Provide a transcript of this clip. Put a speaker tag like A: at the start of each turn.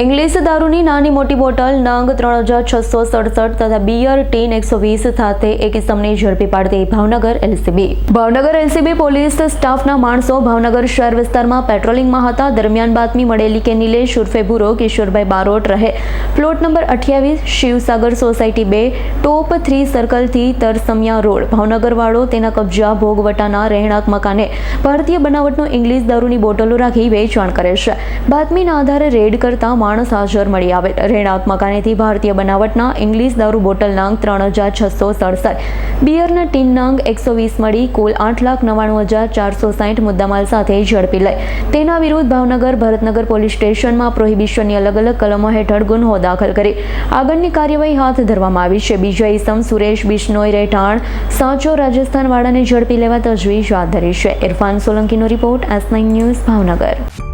A: English દારૂની નાની મોટી બોટલ, નંગ ત્રણ હજાર છસો સડસઠ તથા બિયર, ટીન એકસો વીસ સાથે એક ઇસમને ઝડપી પાડતી Bhavnagar LCB. Bhavnagar LCB police સ્ટાફના માણસો ભાવનગર શહેર વિસ્તારમાં પેટ્રોલિંગમાં હતા. દરમિયાન બાતમી મળેલી કે નિલેશ ઉર્ફે ભૂરો, કિશોરભાઈ બારોટ રહે. પ્લોટ નંબર અઠ્યાવીસ, શિવસાગર સોસાયટી બે, ટોપ થ્રી સર્કલથી તરસમિયા રોડ. ભાવનગરવાળો તેના કબજા ભોગવટાના રહેણાંક મકાને. ભારતીય બનાવટનો ઇંગ્લિશ દારૂની બોટલો રાખી વેચાણ કરે છે. બાતમીના આધારે રેડ કરતા માણસ હાજર મળી આવે. રહેણાંક મકાનેથી ભારતીય બનાવટના ઇંગ્લિશ દારૂ બોટલ નાંગ ત્રણ હજાર છસો સડસઠ. બિયરના ટીન નંગ એકસો વીસ મળી કુલ આઠ લાખ નવ્વાણું હજાર ચારસો સાઠ મુદ્દામાલ સાથે ઝડપી લઈ. તેના વિરુદ્ધ ભાવનગર ભરતનગર પોલીસ સ્ટેશનમાં પ્રોહિબિશનની અલગ અલગ કલમો હેઠળ ગુન્હો દાખલ કરી. આગળની કાર્યવાહી હાથ ધરવામાં આવી છે. બીજા ઇસમ સુરેશ બિશ્નોઈ રહેઠાણ સાચો રાજસ્થાન વાળાને ઝડપી લેવા તજવીજ હાથ ધરી છે. Irfan સોલંકીનો report S nine news Bhavnagar.